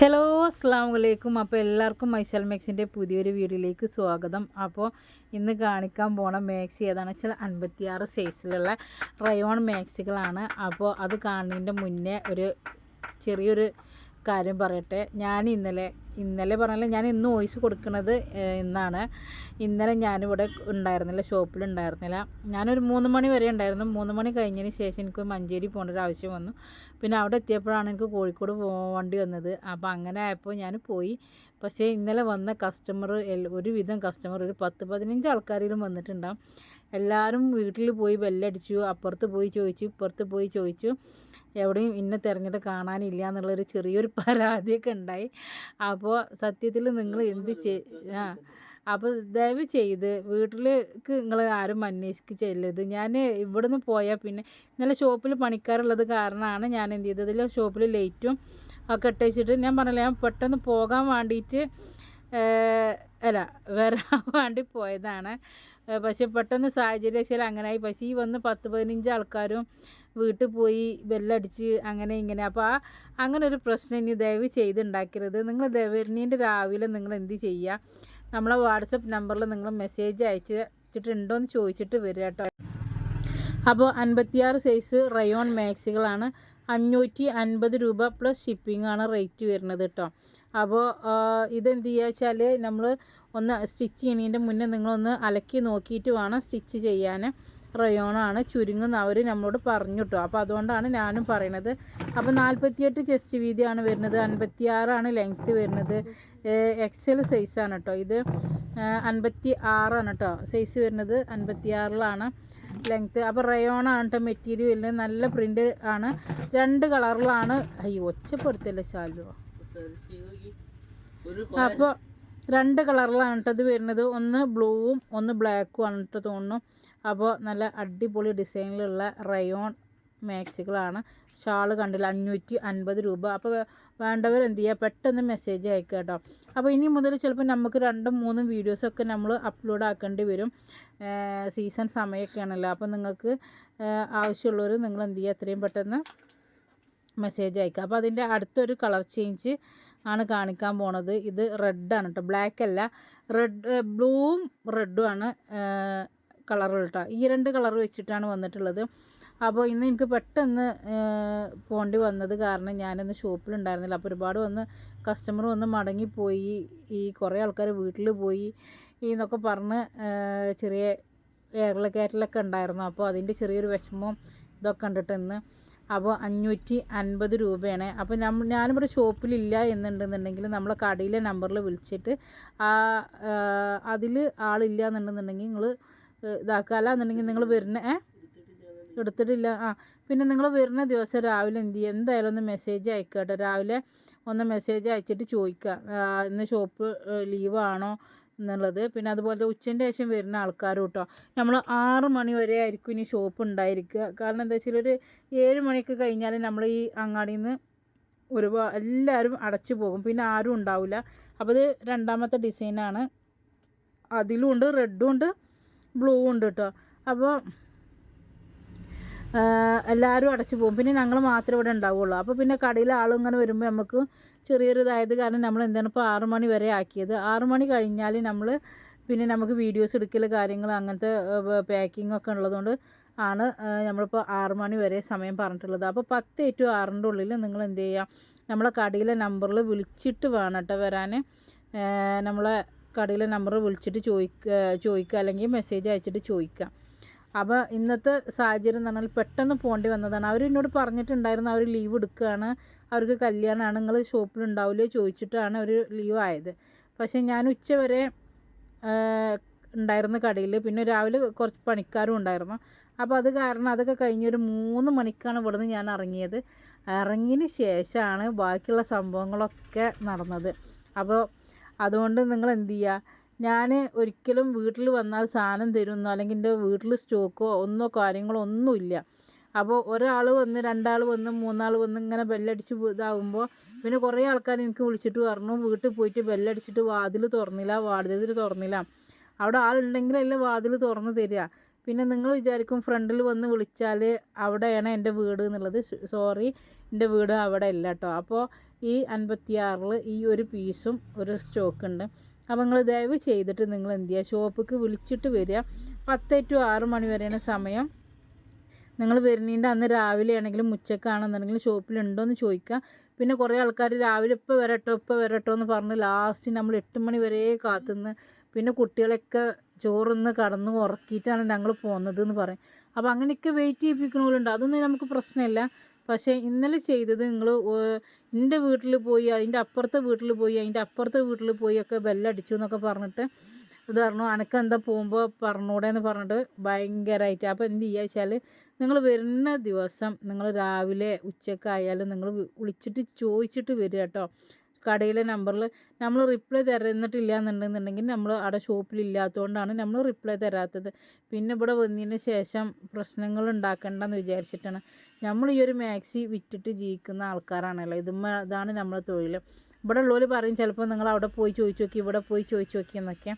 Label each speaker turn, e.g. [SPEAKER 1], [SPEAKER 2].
[SPEAKER 1] Hello അസ്സാം വലൈക്കും അപ്പോൾ എല്ലാവർക്കും മൈസൽ മാക്സിന്റെ പുതിയൊരു വീഡിയോയിലേക്ക് സ്വാഗതം. അപ്പോൾ ഇന്ന് കാണിക്കാൻ പോണ മാക്സി ഏതാണെന്ന് വെച്ചാൽ അൻപത്തിയാറ് സൈസിലുള്ള റയോൺ മാക്സികളാണ്. അപ്പോൾ അത് കാണുന്നതിന്റെ മുന്നേ ഒരു ചെറിയൊരു കാര്യം പറയട്ടെ. ഞാൻ ഇന്നലെ ഇന്നലെ പറഞ്ഞാൽ ഞാൻ ഇന്ന് വോയിസ് കൊടുക്കുന്നത് ഇന്നാണ്. ഇന്നലെ ഞാനിവിടെ ഉണ്ടായിരുന്നില്ല ഷോപ്പിൽ ഉണ്ടായിരുന്നില്ല. ഞാനൊരു മൂന്ന് മണി വരെ ഉണ്ടായിരുന്നു. മൂന്ന് മണി കഴിഞ്ഞതിന് ശേഷം എനിക്ക് മഞ്ചേരി പോകേണ്ട ഒരു ആവശ്യം വന്നു. പിന്നെ അവിടെ എത്തിയപ്പോഴാണ് എനിക്ക് കോഴിക്കോട് പോകേണ്ടി വന്നത്. അപ്പോൾ അങ്ങനെ ആയപ്പോൾ ഞാൻ പോയി. പക്ഷേ ഇന്നലെ വന്ന കസ്റ്റമർ ഒരുവിധം കസ്റ്റമർ ഒരു പത്ത് പതിനഞ്ച് ആൾക്കാരിലും വന്നിട്ടുണ്ടാവും. എല്ലാവരും വീട്ടിൽ പോയി ബെല്ലടിച്ചു അപ്പുറത്ത് പോയി ചോദിച്ചു ഇപ്പുറത്ത് പോയി ചോദിച്ചു. എവിടെയും ഇന്നെ തിരഞ്ഞിട്ട് കാണാനില്ല എന്നുള്ളൊരു ചെറിയൊരു പരാതിയൊക്കെ ഉണ്ടായി. അപ്പോൾ സത്യത്തിൽ നിങ്ങൾ എന്ത് ചെയ് ആ അപ്പോൾ ദയവ് ചെയ്ത് വീട്ടിലേക്ക് നിങ്ങൾ ആരും അന്വേഷിച്ച് ചെല്ലരുത് ഞാൻ ഇവിടുന്ന് പോയാൽ പിന്നെ ഇന്നലെ ഷോപ്പിൽ പണിക്കാറുള്ളത് കാരണമാണ് ഞാൻ എന്ത് ചെയ്തതിൽ ഷോപ്പിൽ ലൈറ്റും ഒക്കെ ഇട്ടേച്ചിട്ട് ഞാൻ പറഞ്ഞില്ല ഞാൻ പെട്ടെന്ന് പോകാൻ വേണ്ടിയിട്ട് അല്ല വരാൻ വേണ്ടി പോയതാണ്. പക്ഷെ പെട്ടെന്ന് സാഹചര്യവശാൽ അങ്ങനെയായി പക്ഷേ ഈ വന്ന് പത്ത് പതിനഞ്ച് ആൾക്കാരും വീട്ടിൽ പോയി ബെല്ലടിച്ച് അങ്ങനെ ഇങ്ങനെ. അപ്പോൾ ആ അങ്ങനെ ഒരു പ്രശ്നം ഇനി ദയവ് ചെയ്തുണ്ടാക്കരുത്. നിങ്ങൾ വരുന്നതിന്റെ രാവിലെ നിങ്ങൾ എന്ത് ചെയ്യുക നമ്മളെ വാട്സപ്പ് നമ്പറിൽ നിങ്ങൾ മെസ്സേജ് അയച്ചിട്ടുണ്ടോ എന്ന് ചോദിച്ചിട്ട് വരിക കേട്ടോ. അപ്പോൾ അൻപത്തിയാറ് സൈസ് റയോൺ മാക്സികളാണ്. അഞ്ഞൂറ്റി അൻപത് രൂപ പ്ലസ് ഷിപ്പിംഗ് ആണ് റേറ്റ് വരുന്നത് കേട്ടോ. അപ്പോൾ ഇതെന്ത് ചെയ്യുക വെച്ചാൽ നമ്മൾ ഒന്ന് സ്റ്റിച്ച് ചെയ്യണതിന്റെ മുന്നേ നിങ്ങളൊന്ന് അലക്കി നോക്കിയിട്ട് വേണം സ്റ്റിച്ച് ചെയ്യാൻ റയോണാണ് ചുരുങ്ങുന്ന അവർ നമ്മളോട് പറഞ്ഞു കേട്ടോ അപ്പോൾ അതുകൊണ്ടാണ് ഞാനും പറയണത്. അപ്പോൾ നാൽപ്പത്തിയെട്ട് ചെസ്റ്റ് വീതിയാണ് വരുന്നത്. അൻപത്തി ആറാണ് ലെങ്ത്ത് വരുന്നത്. എക്സൽ സൈസാണ് കേട്ടോ ഇത്. അൻപത്തി ആറാണ് കേട്ടോ സൈസ് വരുന്നത്. അൻപത്തി ആറിലാണ് ലെങ്ത്ത്. അപ്പോൾ റയോണാണ് കേട്ടോ മെറ്റീരിയൽ നല്ല പ്രിന്റ് ആണ്. രണ്ട് കളറിലാണ്. അയ്യോ ഒച്ചപ്പെടുത്തല്ലേ ശാലു അപ്പോൾ രണ്ട് കളറിലാണ് കേട്ടത് വരുന്നത്. ഒന്ന് ബ്ലൂവും ഒന്ന് ബ്ലാക്കും ആണ് കേട്ടോ തോന്നുന്നു. അപ്പോൾ നല്ല അടിപൊളി ഡിസൈനിലുള്ള റയോൺ മാക്സികളാണ്. ഷാൾ കണ്ടില്ല അഞ്ഞൂറ്റി അൻപത് രൂപ അപ്പോൾ വേണ്ടവർ എന്ത് ചെയ്യുക പെട്ടെന്ന് മെസ്സേജ് അയക്കുക കേട്ടോ. അപ്പോൾ ഇനി മുതൽ ചിലപ്പോൾ നമുക്ക് രണ്ടും മൂന്നും വീഡിയോസൊക്കെ നമ്മൾ അപ്ലോഡ് ആക്കേണ്ടി വരും. സീസൺ സമയമൊക്കെയാണല്ലോ അപ്പോൾ നിങ്ങൾക്ക് ആവശ്യമുള്ളവർ നിങ്ങൾ എന്ത് ചെയ്യുക എത്രയും പെട്ടെന്ന് മെസ്സേജ് അയക്കുക. അപ്പോൾ അതിന്റെ അടുത്തൊരു കളർ ചേഞ്ച് ആണ് കാണിക്കാൻ പോണത്. ഇത് റെഡാണ് കേട്ടോ ബ്ലാക്ക് അല്ല. റെഡ് ബ്ലൂവും റെഡും ആണ് കളറുകൾ കേട്ടോ ഈ രണ്ട് കളർ വെച്ചിട്ടാണ് വന്നിട്ടുള്ളത്. അപ്പോൾ ഇന്ന് എനിക്ക് പെട്ടെന്ന് പോണ്ടി വന്നത് കാരണം ഞാനിന്ന് ഷോപ്പിലുണ്ടായിരുന്നില്ല അപ്പോൾ ഒരുപാട് വന്ന് കസ്റ്റമർ വന്ന് മടങ്ങിപ്പോയി ഈ കുറേ ആൾക്കാർ വീട്ടിൽ പോയി എന്നൊക്കെ പറഞ്ഞ് ചെറിയ ഏറലക്കയറ്റലൊക്കെ ഉണ്ടായിരുന്നു. അപ്പോൾ അതിന്റെ ചെറിയൊരു വിഷമവും ഇതൊക്കെ കണ്ടിട്ട് ഇന്ന്. അപ്പോൾ അഞ്ഞൂറ്റി അൻപത് രൂപയാണ്. അപ്പോൾ നമ്മ ഞാനിവിടെ ഷോപ്പിലില്ല എന്നുണ്ടെന്നുണ്ടെങ്കിൽ നമ്മളെ കടയിലെ നമ്പറിൽ വിളിച്ചിട്ട് ആ അതിൽ ആളില്ല എന്നുണ്ടെന്നുണ്ടെങ്കിൽ നിങ്ങൾ ഇതാക്കുക. അല്ല എന്നുണ്ടെങ്കിൽ നിങ്ങൾ വരുന്ന എടുത്തിട്ടില്ല. ആ പിന്നെ നിങ്ങൾ വരുന്ന ദിവസം രാവിലെ എന്ത് ചെയ്യുക? എന്തായാലും ഒന്ന് മെസ്സേജ് അയക്കുക കേട്ടോ. രാവിലെ ഒന്ന് മെസ്സേജ് അയച്ചിട്ട് ചോദിക്കുക. ഇന്ന് ഷോപ്പ് ലീവാണോ എന്നുള്ളത്. പിന്നെ അതുപോലെ ഉച്ചന്റെ ശേഷം വരുന്ന ആൾക്കാരും കേട്ടോ. നമ്മൾ ആറ് മണി വരെ ആയിരിക്കും ഇനി ഷോപ്പ് ഉണ്ടായിരിക്കുക. കാരണം എന്താ വെച്ചാൽ ഒരു ഏഴ് മണിയൊക്കെ കഴിഞ്ഞാൽ നമ്മൾ ഈ അങ്ങാടിയിൽ നിന്ന് ഒരുപാട് എല്ലാവരും അടച്ചു പോകും. പിന്നെ ആരും ഉണ്ടാവില്ല അപ്പോൾ ഇത് രണ്ടാമത്തെ ഡിസൈനാണ് അതിലും ഉണ്ട് റെഡും ഉണ്ട് ബ്ലൂ ഉണ്ട് കേട്ടോ. അപ്പോൾ എല്ലാവരും അടച്ചു പോകും. പിന്നെ ഞങ്ങൾ മാത്രമേ ഇവിടെ ഉണ്ടാവുള്ളൂ. അപ്പോൾ പിന്നെ കടയിൽ ആളും ഇങ്ങനെ വരുമ്പോൾ നമുക്ക് ചെറിയൊരു ഇതായത് കാരണം നമ്മൾ എന്താണ് ഇപ്പോൾ ആറു മണി വരെ ആക്കിയത്. ആറു മണി കഴിഞ്ഞാൽ നമ്മൾ പിന്നെ നമുക്ക് വീഡിയോസ് എടുക്കൽ കാര്യങ്ങൾ അങ്ങനത്തെ പാക്കിംഗ് ഒക്കെ ഉള്ളതുകൊണ്ട് ആണ് നമ്മളിപ്പോൾ ആറു മണി വരെ സമയം പറഞ്ഞിട്ടുള്ളത്. അപ്പോൾ പത്ത് ടു ആറിന്റെ ഉള്ളിൽ നിങ്ങൾ എന്ത് ചെയ്യുക നമ്മളെ കടയിലെ നമ്പറിൽ വിളിച്ചിട്ട് വേണം കേട്ടോ വരാൻ നമ്മളെ കടയിലെ നമ്പർ വിളിച്ചിട്ട് ചോദിക്കുക ചോദിക്കുക അല്ലെങ്കിൽ മെസ്സേജ് അയച്ചിട്ട് ചോദിക്കുക അപ്പോൾ ഇന്നത്തെ സാഹചര്യം എന്ന് പറഞ്ഞാൽ പെട്ടെന്ന് പോകേണ്ടി വന്നതാണ്. അവർ എന്നോട് പറഞ്ഞിട്ടുണ്ടായിരുന്നു അവർ ലീവ് എടുക്കുകയാണ് അവർക്ക് കല്യാണമാണ് നിങ്ങൾ ഷോപ്പിലുണ്ടാവില്ലേ ചോദിച്ചിട്ടാണ് ഒരു ലീവ് ആയത്. പക്ഷേ ഞാൻ ഉച്ച വരെ കടയിൽ പിന്നെ രാവിലെ കുറച്ച് പണിക്കാരും ഉണ്ടായിരുന്നു. അപ്പോൾ അത് കാരണം അതൊക്കെ കഴിഞ്ഞൊരു മൂന്ന് മണിക്കാണ് ഇവിടുന്ന് ഞാൻ ഇറങ്ങിയത്. ഇറങ്ങിയതിന് ശേഷമാണ് ബാക്കിയുള്ള സംഭവങ്ങളൊക്കെ നടന്നത്. അപ്പോൾ അതുകൊണ്ട് നിങ്ങൾ എന്ത് ചെയ്യുക? ഞാൻ ഒരിക്കലും വീട്ടിൽ വന്നാൽ സാധനം തരുന്നോ അല്ലെങ്കിൽ എന്റെ വീട്ടിൽ സ്റ്റോക്കോ ഒന്നോ കാര്യങ്ങളോ ഒന്നുമില്ല. അപ്പോൾ ഒരാൾ വന്ന് രണ്ടാൾ വന്ന് മൂന്നാൾ വന്ന് ഇങ്ങനെ ബെല്ലടിച്ച് ഇതാകുമ്പോൾ പിന്നെ കുറേ ആൾക്കാർ എനിക്ക് വിളിച്ചിട്ട് പറഞ്ഞു വീട്ടിൽ പോയിട്ട് ബെല്ലടിച്ചിട്ട് വാതിൽ തുറന്നില്ല വാതിൽ തുറന്നില്ല. അവിടെ ആളുണ്ടെങ്കിലല്ലേ വാതിൽ തുറന്ന് തരിക. പിന്നെ നിങ്ങൾ വിചാരിക്കും ഫ്രണ്ടിൽ വന്ന് വിളിച്ചാൽ അവിടെയാണ് എന്റെ വീട് എന്നുള്ളത്. സോറി എന്റെ വീട് അവിടെ ഇല്ല കേട്ടോ. അപ്പോൾ ഈ അൻപത്തിയാറിൽ ഈ ഒരു പീസും ഒരു സ്റ്റോക്ക് ഉണ്ട് അപ്പോൾ നിങ്ങൾ ദയവ് ചെയ്തിട്ട് നിങ്ങൾ എന്ത് ചെയ്യുക ഷോപ്പിക്ക് വിളിച്ചിട്ട് വരിക. പത്ത് ടു ആറ് മണി വരെയാണ് സമയം. നിങ്ങൾ വരുന്നതിന്റെ അന്ന് രാവിലെ ആണെങ്കിലും ഉച്ചക്കാണെന്നുണ്ടെങ്കിലും ഷോപ്പിലുണ്ടോയെന്ന് ചോദിക്കുക. പിന്നെ കുറേ ആൾക്കാർ രാവിലെ ഇപ്പോൾ വരട്ടോ ഇപ്പോൾ വരട്ടോ എന്ന് പറഞ്ഞ് ലാസ്റ്റ് നമ്മൾ എട്ട് മണി വരെ കാത്തുനിന്ന് പിന്നെ കുട്ടികളെയൊക്കെ ചോറുന്ന് കടന്ന് ഉറക്കിയിട്ടാണ് ഞങ്ങൾ പോകുന്നത് എന്ന് പറയും. അപ്പോൾ അങ്ങനെയൊക്കെ വെയിറ്റ് ചെയ്യിപ്പിക്കണമല്ലോ അതൊന്നും നമുക്ക് പ്രശ്നമില്ല. പക്ഷേ ഇന്നലെ ചെയ്തത് നിങ്ങൾ എന്റെ വീട്ടിൽ പോയി അതിന്റെ അപ്പുറത്തെ വീട്ടിൽ പോയി അതിന്റെ അപ്പുറത്തെ വീട്ടിൽ പോയി ഒക്കെ ബെല്ലടിച്ചു എന്നൊക്കെ പറഞ്ഞിട്ട് ഇത് പറഞ്ഞു അനക്ക് എന്താ പോകുമ്പോൾ പറഞ്ഞൂടെ എന്ന് പറഞ്ഞിട്ട് ഭയങ്കരമായിട്ട് അപ്പോൾ എന്ത് ചെയ്യുക വെച്ചാൽ നിങ്ങൾ വരുന്ന ദിവസം നിങ്ങൾ രാവിലെ ഉച്ചക്കായാലും നിങ്ങൾ വിളിച്ചിട്ട് ചോദിച്ചിട്ട് വരിക കേട്ടോ. കടയിലെ നമ്പറിൽ നമ്മൾ റിപ്ലൈ തരുന്നിട്ടില്ല എന്നുണ്ടെന്നുണ്ടെങ്കിൽ നമ്മൾ അവിടെ ഷോപ്പിൽ ഇല്ലാത്തതുകൊണ്ടാണ് നമ്മൾ റിപ്ലൈ തരാത്തത്. പിന്നെ ഇവിടെ വന്നതിന് ശേഷം പ്രശ്നങ്ങൾ ഉണ്ടാക്കണ്ടെന്ന് വിചാരിച്ചിട്ടാണ്. നമ്മൾ ഈ ഒരു മാക്സി വിറ്റിട്ട് ജീവിക്കുന്ന ആൾക്കാരാണല്ലോ. ഇതും ഇതാണ് നമ്മുടെ തൊഴിൽ ഇവിടെ ഉള്ളവർ പറയും ചിലപ്പോൾ നിങ്ങൾ അവിടെ പോയി ചോദിച്ചു നോക്കി ഇവിടെ പോയി ചോദിച്ചു നോക്കി എന്നൊക്കെ.